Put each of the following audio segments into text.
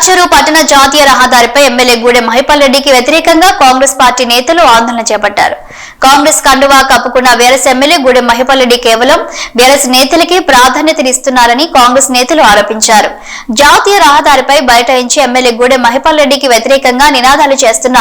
పటాన్చెరు పట్టణ జాతీయ రహదారిపై ఎమ్మెల్యే గూడెం మహిపాల్ రెడ్డికి వ్యతిరేకంగా కాంగ్రెస్ పార్టీ నేతలు ఆందోళన చేపట్టారు. కాంగ్రెస్ కండువా కప్పుకున్న వేరస్ ఎమ్మెల్యే గుడి మహిపాల్ రెడ్డి కేవలం వేరస్ నేతలకి ప్రాధాన్యతనిస్తున్నారని కాంగ్రెస్ నేతలు ఆరోపించారు. జాతీయ రహదారిపై బైఠాయించి ఎమ్మెల్యే గూడె మహిపాల్ రెడ్డికి వ్యతిరేకంగా నినాదాలు చేస్తున్న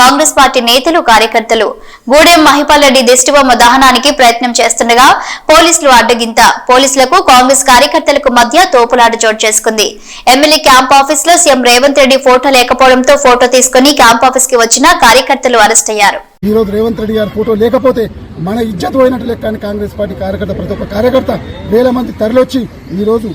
కాంగ్రెస్ పార్టీ నేతలు కార్యకర్తలు. గూడెం మహిపాల్ రెడ్డి దిష్టిబొమ్మ దహనానికి ప్రయత్నం చేస్తుండగా పోలీసులు అడ్డగింత. పోలీసులకు కాంగ్రెస్ కార్యకర్తలకు మధ్య తోపులాట చోటు చేసుకుంది. ఎమ్మెల్యే క్యాంప్ ఆఫీస్లో సీఎం రేవంత్ రెడ్డి ఫోటో లేకపోవడంతో ఫోటో తీసుకుని క్యాంప్ ఆఫీస్కి వచ్చిన కార్యకర్తలు అరెస్ట్ అయ్యారు. ఈరోజు రేవంత్ రెడ్డి గారి ఫోటో లేకపోతే మన ఇజ్జత్ పోయినట్టు లెక్క అని కాంగ్రెస్ పార్టీ కార్యకర్త ప్రతి ఒక్క కార్యకర్త వేల మంది తరలొచ్చి ఈరోజు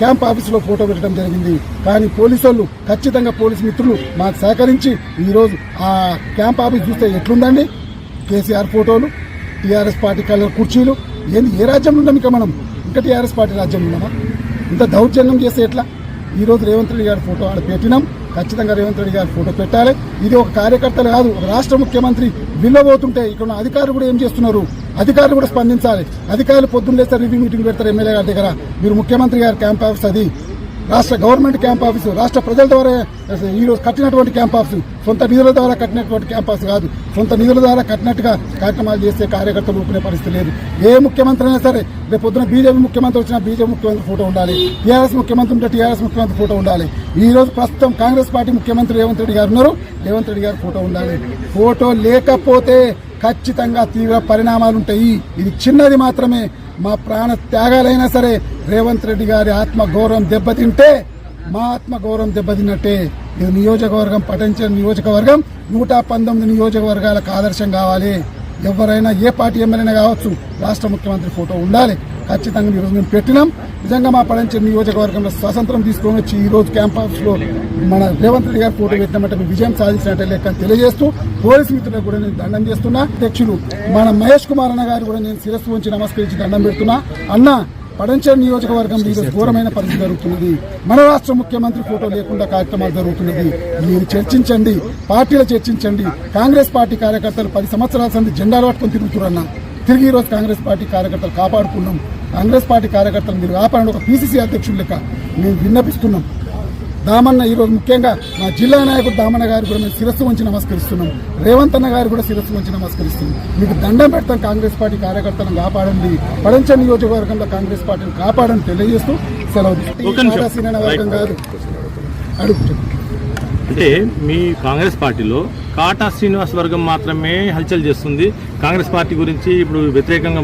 క్యాంప్ ఆఫీసులో ఫోటో పెట్టడం జరిగింది. కానీ పోలీసు వాళ్ళు ఖచ్చితంగా పోలీసు మిత్రులు మాకు సహకరించి ఈరోజు ఆ క్యాంప్ ఆఫీస్ చూస్తే ఎట్లుందండి? కేసీఆర్ ఫోటోలు టీఆర్ఎస్ పార్టీ కలర్ కుర్చీలు ఏంది ఏ రాజ్యంలో ఉన్నాం ఇక మనం? ఇంకా టీఆర్ఎస్ పార్టీ రాజ్యంలో ఉన్నామా? ఇంత దౌర్జన్యం చేస్తే ఎట్లా? ఈరోజు రేవంత్ రెడ్డి గారి ఫోటో ఆడ పెట్టినాం. ఖచ్చితంగా రేవంత్ రెడ్డి గారి ఫోటో పెట్టాలి. ఇది ఒక కార్యకర్తలు కాదు ఒక రాష్ట్ర ముఖ్యమంత్రి విల్లబోతుంటే ఇక్కడ ఉన్న అధికారులు కూడా ఏం చేస్తున్నారు? అధికారులు కూడా స్పందించాలి. అధికారులు పొద్దున్న లేస్తే రివ్యూ మీటింగ్ పెడతారు ఎమ్మెల్యే గారి దగ్గర. మీరు ముఖ్యమంత్రి గారి క్యాంప్ ఆఫీస్ అది. రాష్ట్ర గవర్నమెంట్ క్యాంప్ ఆఫీస్ రాష్ట్ర ప్రజల ద్వారా ఈరోజు కట్టినటువంటి క్యాంప్ ఆఫీస్ సొంత నిధుల ద్వారా కట్టినటువంటి క్యాంప్ ఆఫీస్ కాదు. సొంత నిధుల ద్వారా కట్టినట్టుగా కార్యక్రమాలు చేసే కార్యకర్తలు ఊపుకునే పరిస్థితి లేదు ఏ ముఖ్యమంత్రి అయినా సరే రేపు పొద్దున బీజేపీ ముఖ్యమంత్రి వచ్చినా బీజేపీ ముఖ్యమంత్రి ఫోటో ఉండాలి. టీఆర్ఎస్ ముఖ్యమంత్రి ఉంటే టీఆర్ఎస్ ముఖ్యమంత్రి ఫోటో ఉండాలి. ఈ రోజు ప్రస్తుతం కాంగ్రెస్ పార్టీ ముఖ్యమంత్రి రేవంత్ రెడ్డి గారు ఉన్నారు. రేవంత్ రెడ్డి గారు ఫోటో ఉండాలి. ఫోటో లేకపోతే ఖచ్చితంగా తీవ్ర పరిణామాలు ఉంటాయి. ఇది చిన్నది మాత్రమే. మా ప్రాణ త్యాగాలైనా సరే రేవంత్ రెడ్డి గారి ఆత్మ గౌరవం దెబ్బతింటే మా ఆత్మ గౌరవం దెబ్బతిన్నట్టే ఇది నియోజకవర్గం పఠించిన నియోజకవర్గం నూట పంతొమ్మిది నియోజకవర్గాలకు ఆదర్శం కావాలి. ఎవరైనా ఏ పార్టీ ఎమ్మెల్యేనా కావచ్చు రాష్ట్ర ముఖ్యమంత్రి ఫోటో ఉండాలి. ఖచ్చితంగా ఈరోజు మేము పెట్టినాం. నిజంగా మా పడంచెరు నియోజకవర్గంలో స్వాతంత్రం తీసుకొని వచ్చి ఈ రోజు క్యాంప్లో మన రేవంత్ రెడ్డి గారు ఫోటో పెట్టినామంటే విజయం సాధించినట్టే లెక్క తెలియజేస్తూ పోలీసు మిత్రులకు కూడా నేను దండం చేస్తున్నా. అధ్యక్షులు మన మహేష్ కుమార్ అన్న గారు కూడా నేను శిరస్సు ఉంచి నమస్కరించి దండం పెడుతున్నా. అన్న పడంచేరు నియోజకవర్గం ఈరోజు ఘోరమైన పరిస్థితి జరుగుతున్నది. మన రాష్ట్ర ముఖ్యమంత్రి ఫోటో లేకుండా కార్యక్రమాలు జరుగుతున్నది. మీరు చర్చించండి పార్టీలు చర్చించండి. కాంగ్రెస్ పార్టీ కార్యకర్తలు పది సంవత్సరాల సంది జెండాలు పట్టుకొని తిరుగుతున్నా తిరిగి ఈరోజు కాంగ్రెస్ పార్టీ కార్యకర్తలు కాపాడుకున్నాం. కాంగ్రెస్ పార్టీ కార్యకర్తలు మీరు కాపాడండి ఒక పీసీసీ అధ్యక్షుడు లెక్క మేము విన్నపిస్తున్నాం. దామన్న ఈరోజు ముఖ్యంగా మా జిల్లా నాయకుడు దామన్న గారు కూడా మేము శిరస్సు వంచి నమస్కరిస్తున్నాం. రేవంత్ అన్న గారు కూడా శిరస్సు వంచి నమస్కరిస్తున్నాం. మీకు దండం పెడతాం కాంగ్రెస్ పార్టీ కార్యకర్తలను కాపాడండి. పడంచ నియోజకవర్గంలో కాంగ్రెస్ పార్టీని కాపాడని తెలియజేస్తూ సెలవు కాదు. అడుగుతాం. అంటే మీ కాంగ్రెస్ పార్టీలో కాటా శ్రీనివాస్ వర్గం మాత్రమే హల్చల్ చేస్తుంది. కాంగ్రెస్ పార్టీ గురించి ఇప్పుడు వ్యతిరేకంగా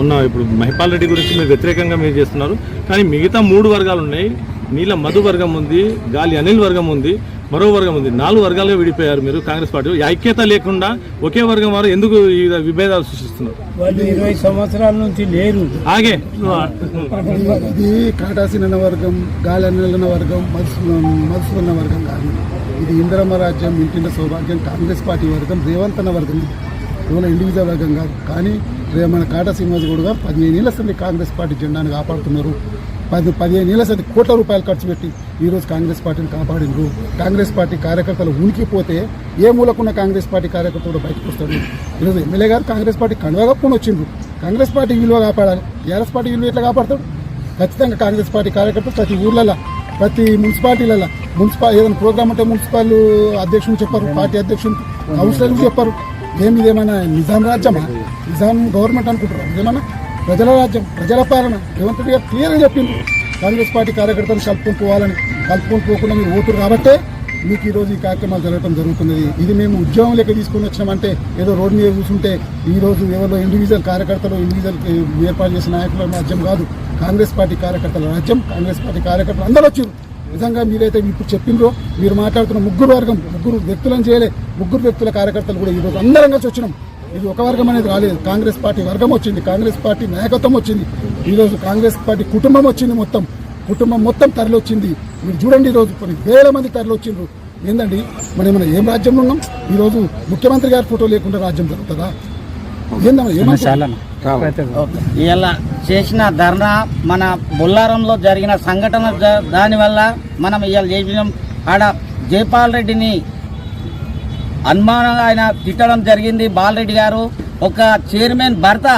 ఉన్న ఇప్పుడు మహిపాల్ రెడ్డి గురించి మీరు వ్యతిరేకంగా మీరు చేస్తున్నారు. కానీ మిగతా మూడు వర్గాలు ఉన్నాయి. నీల మధు వర్గం ఉంది గాలి అనిల్ వర్గం ఉంది మరో వర్గం ఉంది. నాలుగు వర్గాలుగా విడిపోయారు మీరు కాంగ్రెస్ పార్టీ. ఐక్యత లేకుండా ఒకే వర్గం వారు ఎందుకు ఈ విభేదాలు సృష్టిస్తున్నారు? వాళ్ళు ఇరవై సంవత్సరాల నుంచి లేరు. ఆగే. ఇది కాటాసిన వర్గం గాలన్న వర్గం మధుసు మధుసూదన వర్గం కాదు. ఇది ఇందిరమ్మ రాజ్యం ఇంటింట సౌభాగ్యం కాంగ్రెస్ పార్టీ వర్గం రేవంత్ అన్న వర్గం కేవలం ఇండివిజువల్ వర్గం కాదు. కానీ మన కాటా శ్రీనివాస్ పదిహేను ఏళ్ళ సంది కాంగ్రెస్ పార్టీ జెండాను కాపాడుతున్నారు. పది పదిహేను ఏళ్ళ సంది కోట్ల రూపాయలు ఖర్చు పెట్టి ఈరోజు కాంగ్రెస్ పార్టీని కాపాడిండ్రు కాంగ్రెస్ పార్టీ కార్యకర్తలు ఉనికిపోతే ఏ మూలకున్న కాంగ్రెస్ పార్టీ కార్యకర్త కూడా బయటకు వస్తాడు. ఈరోజు ఎమ్మెల్యే గారు కాంగ్రెస్ పార్టీ కనువగప్పుకొని వచ్చిండ్రు. కాంగ్రెస్ పార్టీ విలువ కాపాడాలి. టీఆర్ఎస్ పార్టీ విలువ ఎట్లా కాపాడతాడు? ఖచ్చితంగా కాంగ్రెస్ పార్టీ కార్యకర్తలు ప్రతి ఊర్లలో ప్రతి మున్సిపాలిటీలలో మున్సిపల్ ఏదైనా ప్రోగ్రామ్ ఉంటే మున్సిపల్ అధ్యక్షులు చెప్పారు పార్టీ అధ్యక్షులు కౌన్సిలర్లు చెప్పారు. ఏమి ఇదేమైనా నిజాం రాజ్యమా? నిజాం గవర్నమెంట్ అనుకుంటారు ఇదేమన్నా ప్రజల రాజ్యం ప్రజల పాలన. రేవంత్ రెడ్డి గారు క్లియర్గా చెప్పింది కాంగ్రెస్ పార్టీ కార్యకర్తలు కలుపుకొని పోవాలని కలుపుకొని పోకుండా మీరు ఓటురు కాబట్టే మీకు ఈరోజు ఈ కార్యక్రమాలు జరగడం జరుగుతున్నది. ఇది మేము ఉద్యోగం లెక్క తీసుకొని వచ్చినామంటే ఏదో రోడ్డు మీద కూర్చుంటే ఈరోజు ఎవరో ఇండివిజువల్ కార్యకర్తలు ఇండివిజువల్ ఏర్పాటు చేసిన నాయకుల రాజ్యం కాదు. కాంగ్రెస్ పార్టీ కార్యకర్తల రాజ్యం కాంగ్రెస్ పార్టీ కార్యకర్తలు అందరూ వచ్చారు నిజంగా మీరైతే ఇప్పుడు చెప్పిండ్రో మీరు మాట్లాడుతున్న ముగ్గురు వర్గం ముగ్గురు వ్యక్తులను చేయలే ముగ్గురు వ్యక్తుల కార్యకర్తలు కూడా ఈరోజు అందరం కలిసి వచ్చినాం. ఇది ఒక వర్గం అనేది రాలేదు కాంగ్రెస్ పార్టీ వర్గం వచ్చింది. కాంగ్రెస్ పార్టీ నాయకత్వం వచ్చింది. ఈరోజు కాంగ్రెస్ పార్టీ కుటుంబం వచ్చింది మొత్తం. కుటుంబం మొత్తం తరలి వచ్చింది మీరు చూడండి ఈరోజు కొన్ని వేల మంది తరలి వచ్చిండ్రు ఏందండి? మనం ఏమైనా ఏం రాజ్యంలో ఉన్నాం? ఈరోజు ముఖ్యమంత్రి గారి ఫోటో లేకుండా రాజ్యం జరుగుతుందా? ఇలా చేసిన ధర్నా మన బొల్లారంలో జరిగిన సంఘటన దానివల్ల మనం ఇవాళ చేసిన. ఆడ జైపాల్ రెడ్డిని అనుమానంగా ఆయన తిట్టడం జరిగింది. బాలరెడ్డి గారు ఒక చైర్మన్ భర్త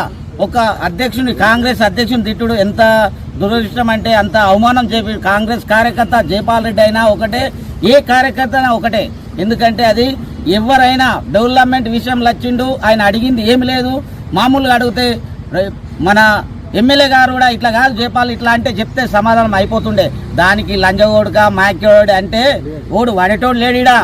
ఒక అధ్యక్షుని కాంగ్రెస్ అధ్యక్షుని తిట్టుడు ఎంత దురదృష్టం అంటే అంత అవమానం చేపి కాంగ్రెస్ కార్యకర్త జయపాల్ రెడ్డి అయినా ఒకటే ఏ కార్యకర్త అయినా ఒకటే. ఎందుకంటే అది ఎవరైనా డెవలప్మెంట్ విషయంలో వచ్చిండు ఆయన అడిగింది ఏమి లేదు. మామూలుగా అడిగితే మన ఎమ్మెల్యే గారు కూడా ఇట్లా కాదు జయపాల్ ఇట్లా అంటే చెప్తే సమాధానం అయిపోతుండే. దానికి లంజగోడుక మాక్యోడు అంటే ఓడు వాడేటోడు లేడీడా?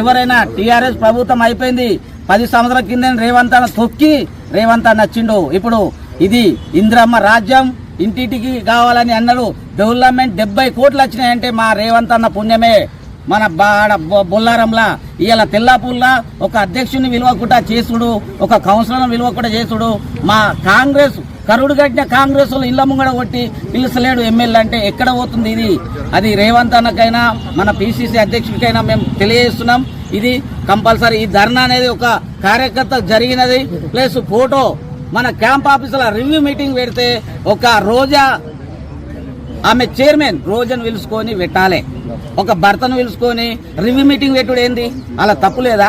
ఎవరైనా టీఆర్ఎస్ ప్రభుత్వం అయిపోయింది. పది సంవత్సరాల కింద రేవంత్ అన్న తొక్కి రేవంత్ అన్న వచ్చిండు ఇప్పుడు ఇది ఇంద్రమ్మ రాజ్యం ఇంటింటికి కావాలని అన్నారు డెవలప్మెంట్ డెబ్బై కోట్లు వచ్చినాయంటే మా రేవంత్ అన్న పుణ్యమే. మన బాడ బొల్లారంలా ఇవాళ తెల్లాపూర్లా ఒక అధ్యక్షుని విలువ కూడా చేసుడు ఒక కౌన్సిలర్ కూడా చేసుడు. మా కాంగ్రెస్ కరుడు కట్టిన కాంగ్రెస్ వాళ్ళు ఇళ్ళ ముంగడ కొట్టి పిలుస్తలేడు ఎమ్మెల్యే అంటే ఎక్కడ పోతుంది ఇది? అది రేవంత్ అన్నకైనా మన పిసిసి అధ్యక్షుడికైనా మేము తెలియజేస్తున్నాం. ఇది కంపల్సరీ. ఈ ధర్నా అనేది ఒక కార్యకర్త జరిగినది. ప్లస్ ఫోటో మన క్యాంప్ ఆఫీసులో రివ్యూ మీటింగ్ పెడితే ఒక రోజా ఆమె చైర్మన్ రోజును పిలుచుకొని పెట్టాలి. ఒక భర్తను పిలుచుకొని రివ్యూ మీటింగ్ పెట్టుడు ఏంది? అలా తప్పు లేదా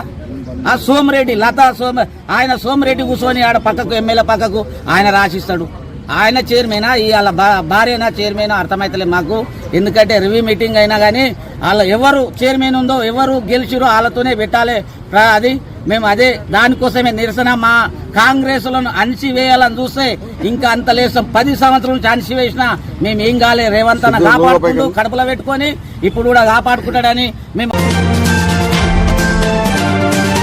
ఆ సోమిరెడ్డి లతా సోమ ఆయన సోమిరెడ్డి కూర్చొని ఆడ పక్కకు ఎమ్మెల్యే పక్కకు ఆయన రాసిస్తాడు. ఆయన చైర్మనా వాళ్ళ భార్యనా చైర్మన్ అర్థమైతలే మాకు. ఎందుకంటే రివ్యూ మీటింగ్ అయినా కానీ వాళ్ళ ఎవరు చైర్మన్ ఉందో ఎవరు గెలిచిరో వాళ్ళతోనే పెట్టాలి. అది మేము అదే దానికోసమే నిరసన. మా కాంగ్రెస్లను అణిచివేయాలని చూస్తే ఇంకా అంత లేసం పది సంవత్సరాల నుంచి అణిచివేసినా మేము ఏం కాలే. రేవంత్ అన్న కాపాడుకుంటూ కడుపులో పెట్టుకొని ఇప్పుడు కూడా కాపాడుకుంటాడని మేము